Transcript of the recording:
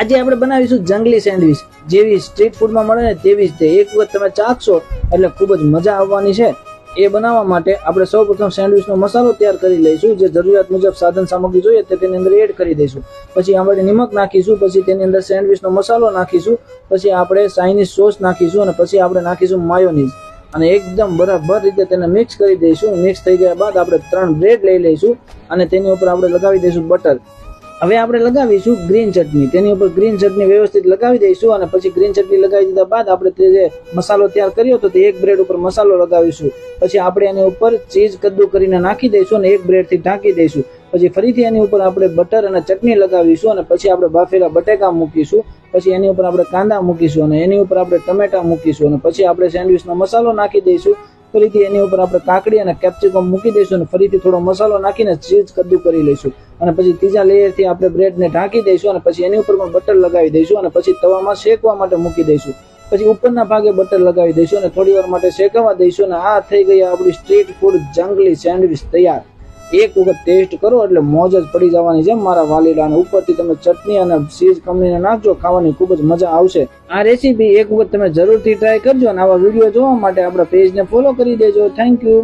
આજે આપણે બનાવીશું જંગલી સેન્ડવિચ. જેવી સ્ટ્રીટ ફૂડમાં મળે ને તેવી જ તે. એક વખત તમે ચાખશો એટલે ખૂબ જ મજા આવવાની છે. એ બનાવવા માટે આપણે સૌપ્રથમ સેન્ડવિચનો મસાલો તૈયાર કરી લઈશું. જે જરૂરિયાત મુજબ સાધન સામગ્રી જોઈએ તે તેની અંદર એડ કરી દઈશું. પછી આપણે નિમક નાખીશું. પછી તેની અંદર સેન્ડવિચનો મસાલો નાખીશું. પછી આપણે ચાઇનીઝ સોસ નાખીશું અને પછી આપણે નાખીશું માયોનીઝ અને એકદમ બરાબર રીતે તેને મિક્સ કરી દઈશું. મિક્સ થઈ ગયા બાદ આપણે ત્રણ બ્રેડ લઈ લઈશું અને તેની ઉપર આપણે લગાવી દઈશું બટર હવે આપણે લગાવીશું ગ્રીન ચટણી. તેની ઉપર ગ્રીન ચટણી વ્યવસ્થિત લગાવી દઈશું અને પછી ગ્રીન ચટણી લગાવી દીધા બાદ આપણે તે જે મસાલો તૈયાર કર્યો હતો તે એક બ્રેડ ઉપર મસાલો લગાવીશું. પછી આપણે એની ઉપર ચીઝ કદ્દુ કરીને નાખી દઈશું અને એક બ્રેડથી ઢાંકી દઈશું. પછી ફરીથી એની ઉપર આપણે બટર અને ચટણી લગાવીશું અને પછી આપણે બાફેલા બટેકા મૂકીશું. પછી એની ઉપર આપણે કાંદા મૂકીશું અને એની ઉપર આપણે ટમેટા મૂકીશું અને પછી આપણે સેન્ડવિચનો મસાલો નાખી દઈશું. ફરીથી એની ઉપર આપણે કાકડી અને કેપ્સિકમ મૂકી દઈશું અને ફરીથી થોડો મસાલો નાખીને ચીઝ કદ્દુ કરી લઈશું. અને પછી ત્રીજા લેયરથી આપણે બ્રેડને ઢાંકી દઈશું અને પછી એની ઉપર પણ બટર લગાવી દઈશું અને પછી તવામાં શેકવા માટે મૂકી દઈશું. પછી ઉપરના ભાગે બટર લગાવી દઈશું અને થોડી વાર માટે શેકવા દઈશું અને આ થઈ ગઈ આપણી સ્ટ્રીટ ફૂડ જંગલી સેન્ડવિચ તૈયાર. એક વખત ટેસ્ટ કરો એટલે મોજ જ પડી જવાની છે મારા વાલીડા અને ઉપરથી તમે ચટણી અને ચીઝ કંપનીને નાખજો, ખાવાની ખૂબ જ મજા આવશે. આ રેસીપી એક વખત તમે જરૂરથી ટ્રાય કરજો અને આવા વીડિયો જોવા માટે આપણા પેજને ફોલો કરી દેજો. Thank you